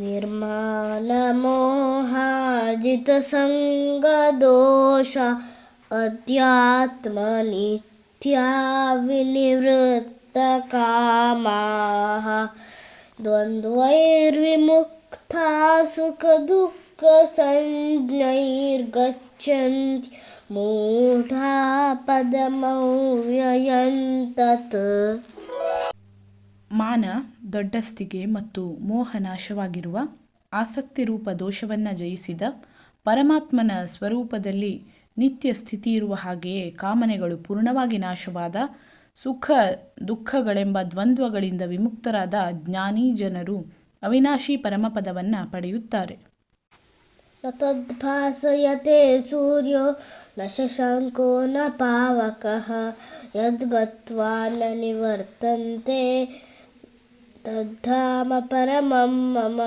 निर्माणमोहार्जितसङ्गदोषा अध्यात्मनित्यानिवृत्तकामाः द्वन्द्वैर्विमुक्ता सुखदुःखसञ्ज्ञैर्गच्छन्ति मूढा पद्मौर्ययन्तत् ಮಾನ, ದೊಡ್ಡಸ್ತಿಗೆ ಮತ್ತು ಮೋಹ ನಾಶವಾಗಿರುವ ಆಸಕ್ತಿ ರೂಪ ದೋಷವನ್ನು ಜಯಿಸಿದ ಪರಮಾತ್ಮನ ಸ್ವರೂಪದಲ್ಲಿ ನಿತ್ಯ ಸ್ಥಿತಿ ಇರುವ ಹಾಗೆಯೇ ಕಾಮನೆಗಳು ಪೂರ್ಣವಾಗಿ ನಾಶವಾದ ಸುಖ ದುಃಖಗಳೆಂಬ ದ್ವಂದ್ವಗಳಿಂದ ವಿಮುಕ್ತರಾದ ಜ್ಞಾನೀ ಜನರು ಅವಿನಾಶಿ ಪರಮಪದವನ್ನು ಪಡೆಯುತ್ತಾರೆ. ತದ್ಭಾಸಯತೆ ಸೂರ್ಯೋ, ನ ಶಶಾಂಕೋ, ನ ಪಾವಕಃ, ಯದ್ಗತ್ವಾ ನಿವರ್ತಂತೆ. ತದ್ಧಾಮ ಪರಮಂ ಮಮ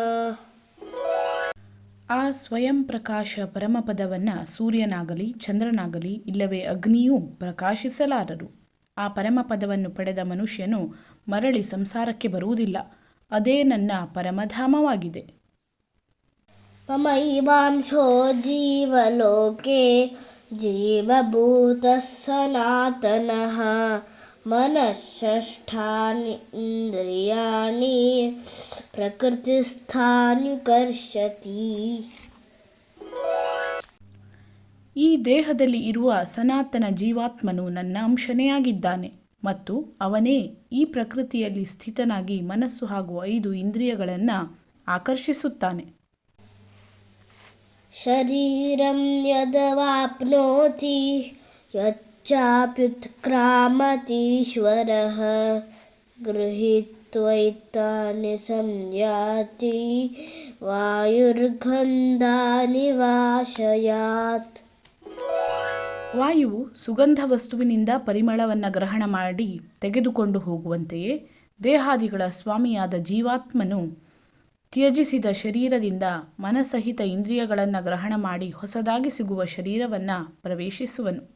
ಆ ಸ್ವಯಂ ಪ್ರಕಾಶ ಪರಮ ಪರಮಪದವನ್ನು ಸೂರ್ಯನಾಗಲಿ ಚಂದ್ರನಾಗಲಿ ಇಲ್ಲವೇ ಅಗ್ನಿಯೂ ಪ್ರಕಾಶಿಸಲಾರರು. ಆ ಪರಮಪದವನ್ನು ಪಡೆದ ಮನುಷ್ಯನು ಮರಳಿ ಸಂಸಾರಕ್ಕೆ ಬರುವುದಿಲ್ಲ. ಅದೇ ನನ್ನ ಪರಮಧಾಮವಾಗಿದೆ. ಮಮೈವಾಂಶೋ ಜೀವಲೋಕೆ ಜೀವಭೂತ ಸನಾತನಃ मनःषष्ठानि इन्द्रियाणि प्रकृतिस्थानि कर्षति ಈ ದೇಹದಲ್ಲಿ ಇರುವ ಸನಾತನ ಜೀವಾತ್ಮನು ನನ್ನ ಅಂಶನೇ ಆಗಿದ್ದಾನೆ ಮತ್ತು ಅವನೇ ಈ ಪ್ರಕೃತಿಯಲ್ಲಿ ಸ್ಥಿತನಾಗಿ ಮನಸ್ಸು ಹಾಗೂ ಐದು ಇಂದ್ರಿಯಗಳನ್ನು ಆಕರ್ಷಿಸುತ್ತಾನೆ शरीरं यदवाप्नोति यच्चाप्युत्क्रामतीश्वरः गृहीत्वैतानि संयाति वायुर्गन्धानि वाशयात् ವಾಯುವು ಸುಗಂಧ ವಸ್ತುವಿನಿಂದ ಪರಿಮಳವನ್ನು ಗ್ರಹಣ ಮಾಡಿ ತೆಗೆದುಕೊಂಡು ಹೋಗುವಂತೆಯೇ ದೇಹಾದಿಗಳ ಸ್ವಾಮಿಯಾದ ಜೀವಾತ್ಮನು ತ್ಯಜಿಸಿದ ಶರೀರದಿಂದ ಮನಸಹಿತ ಇಂದ್ರಿಯಗಳನ್ನು ಗ್ರಹಣ ಮಾಡಿ ಹೊಸದಾಗಿ ಸಿಗುವ ಶರೀರವನ್ನು ಪ್ರವೇಶಿಸುವನು